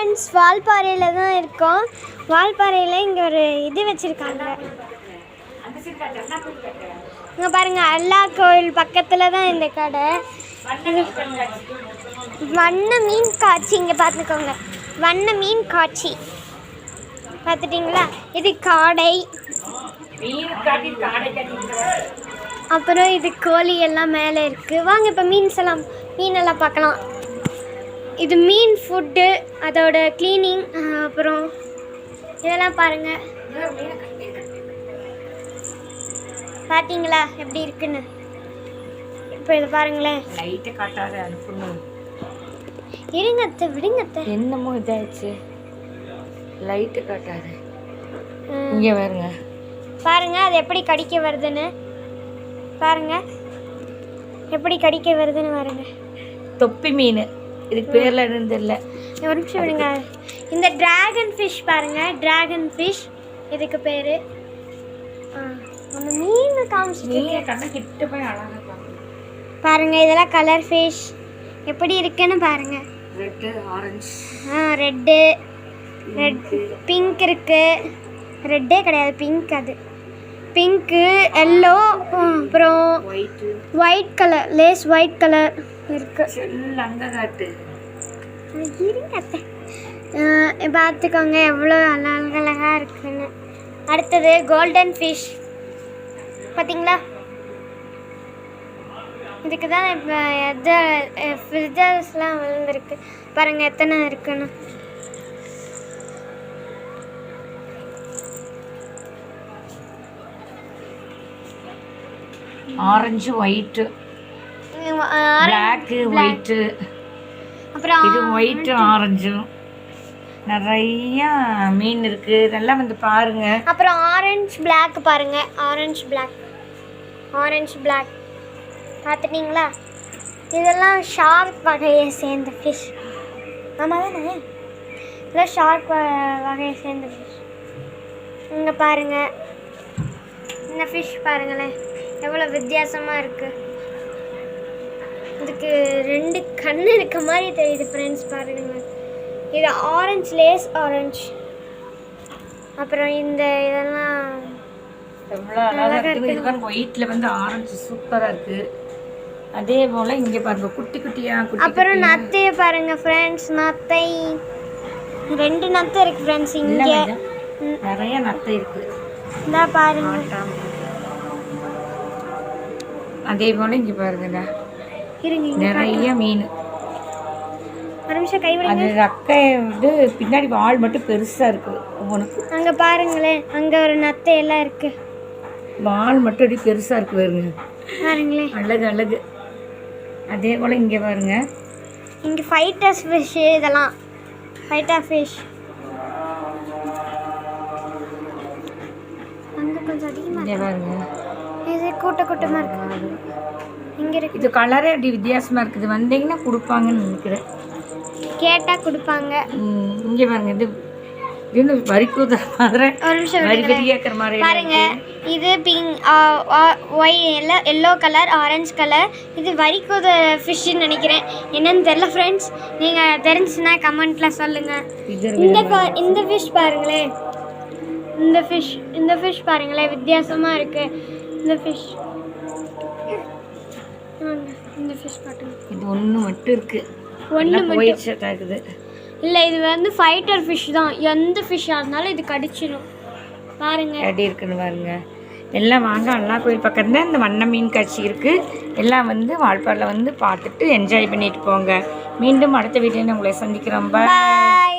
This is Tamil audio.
ஃப்ரெண்ட்ஸ் வால்பாறையில் தான் இருக்கோம். வால்பாறையில் இங்கே ஒரு இது வச்சுருக்காங்க. இங்கே பாருங்க அல்லா கோயில் பக்கத்தில் தான் இந்த கடை. வண்ண மீன் காட்சி இங்கே பார்த்துக்கோங்க வண்ண மீன் காட்சி. பார்த்துட்டிங்களா இது காடை. அப்புறம் இது கோழி எல்லாம் மேலே இருக்குது வாங்க இப்போ மீன்ஸ் எல்லாம் மீனெல்லாம் பார்க்கலாம். இது மீன் ஃபுட்டு அதோட க்ளீனிங் அப்புறம் இதெல்லாம் பாருங்கள் பார்த்தீங்களா எப்படி இருக்குன்னு? இப்போ இது பாருங்களேன். லைட்டை காட்டாத அனுப்பணும். இருங்க அத்தை விடுங்க அத்தை. என்னமோ இதாச்சு லைட்டு காட்டாத. இங்கே பாருங்க. பாருங்க அது எப்படி கடிக்க வருதுன்னு. பாருங்க. எப்படி கடிக்க வருதுன்னு பாருங்க. தொப்பி மீன். இதுக்கு பேர்ல என்னன்னு தெரியல. ஒரு நிமிஷம் விடுங்க இந்த டிராகன் ஃபிஷ் பாருங்க. டிராகன் ஃபிஷ் இதுக்கு பேர். அந்த மீன் காமிச்சிட்டு நீங்க கண்ணை கிட்ட போய் அழகா பாருங்க இதெல்லாம் கலர் ஃபிஷ் எப்படி இருக்குன்னு பாருங்க. ரெட்டு ஆரஞ்சு ஆ ரெட்டு ரெட் பிங்க் இருக்கு. ரெட்டே கிடையாது பிங்க் அது. பிங்க்கு எல்லோ அப்புறம் ஒயிட் கலர் லேஸ் ஒயிட் கலர் இருக்கு. பார்த்துக்கோங்க எவ்வளோ அழகழகாக இருக்குன்னு. அடுத்தது கோல்டன் ஃபிஷ் பார்த்தீங்களா இதுக்கு தான் இப்போ எது ஃபில்டர்ஸ்லாம் விழுந்திருக்கு. பாருங்கள் எத்தனை இருக்குன்னு. ஆரஞ்சு ஒயிட்டு பிளாக்கு ஒயிட்டு அப்புறம் இது ஒயிட்டு ஆரஞ்சும் நிறைய மீன் இருக்கு. இதெல்லாம் வந்து பாருங்க. அப்புறம் ஆரஞ்சு பிளாக் பாருங்க. ஆரஞ்சு பிளாக் ஆரஞ்சு பிளாக் பார்த்துட்டீங்களா? இதெல்லாம் ஷார்க் வகையை சேர்ந்த ஃபிஷ் ஆமாம் தானே இதெல்லாம் ஷார்க் வகையை சேர்ந்த ஃபிஷ் இங்கே பாருங்க. இந்த ஃபிஷ் பாருங்களேன். எவ்வளோ வித்தியாசமாக இருக்குது இதுக்கு ரெண்டு கண் இருக்க மாதிரி தெரியுது ஃப்ரெண்ட்ஸ் பாருங்க. இது ஆரஞ்சு லேஸ் ஆரஞ்சு அப்புறம் இந்த இதெல்லாம் எவ்வளோ அழகா இருக்குது இது பாருங்க வந்து ஆரஞ்சு சூப்பரா இருக்கு. அதே போல இங்க பாருங்க குட்டி குட்டியா குட்டி அப்புறம் நத்தைய பாருங்க ஃப்ரெண்ட்ஸ் நத்தை. ரெண்டு நத்தை இருக்கு ஃப்ரெண்ட்ஸ் இங்க. நிறைய நத்தை இருக்கு. இந்தா பாருங்க. அதே போல இங்க பாருங்கடா. நிறைய மீன். ஒரு நிமிஷம் கை அது ரக்கை வந்து பின்னாடி வால் மட்டும் பெருசா இருக்கு ஒவ்வொன்றுக்கும் அங்க பாருங்களேன் அங்க ஒரு நத்தை எல்லாம் இருக்கு. வால் மட்டும் அப்படி பெருசா இருக்கு பாருங்க. பாருங்களேன். அழகு அழகு. அதே போல இங்க பாருங்க. இங்க ஃபைட்டர்ஸ் ஃபிஷ் இதெல்லாம். ஃபைட்டர் ஃபிஷ் அங்க கொஞ்சம் அதிகமா இங்க பாருங்க. இது கூட்ட கூட்டமா இருக்கு. இங்க இருக்கு. இது கலரே அப்படி வித்தியாசமா இருக்குது. வந்தீங்கன்னா கொடுப்பாங்கன்னு நினைக்கிறேன். கேட்டா கொடுப்பாங்க. இங்க பாருங்க இது இது வரிக்கூத மாதிரி. ஒரு நிமிஷம் வரி மாதிரி பாருங்க இது pink Y yellow yellow colour orange colour இது வரிக்கூத ஃபிஷ்ஷுன்னு நினைக்கிறேன். என்னன்னு தெரில ஃப்ரெண்ட்ஸ் நீங்கள் தெரிஞ்சுன்னா கமெண்ட்டில் சொல்லுங்கள் இந்த இந்த ஃபிஷ் பாருங்களேன். இந்த ஃபிஷ் இந்த ஃபிஷ் பாருங்களேன். வித்தியாசமாக இருக்கு. இந்த ஃபிஷ் இந்த ஃபிஷ் பாட்டுங்க இது ஒன்று மட்டும் இருக்கு. ஒன்று மட்டும். இருக்குது இல்லை இது வந்து ஃபைட்டர் ஃபிஷ் தான். எந்த ஃபிஷ்ஷாக இருந்தாலும் இது கடிச்சிடும் பாருங்க. எப்படி இருக்குன்னு பாருங்க. எல்லாம் வாங்க அல்லா கோயில் பக்கம் தான் இந்த வண்ண மீன் காட்சி இருக்குது எல்லாம் வந்து வால்பாடில் வந்து பார்த்துட்டு என்ஜாய் பண்ணிட்டு போங்க. மீண்டும் அடுத்த வீட்டில் உங்களை சந்திக்கிறோம். பாய்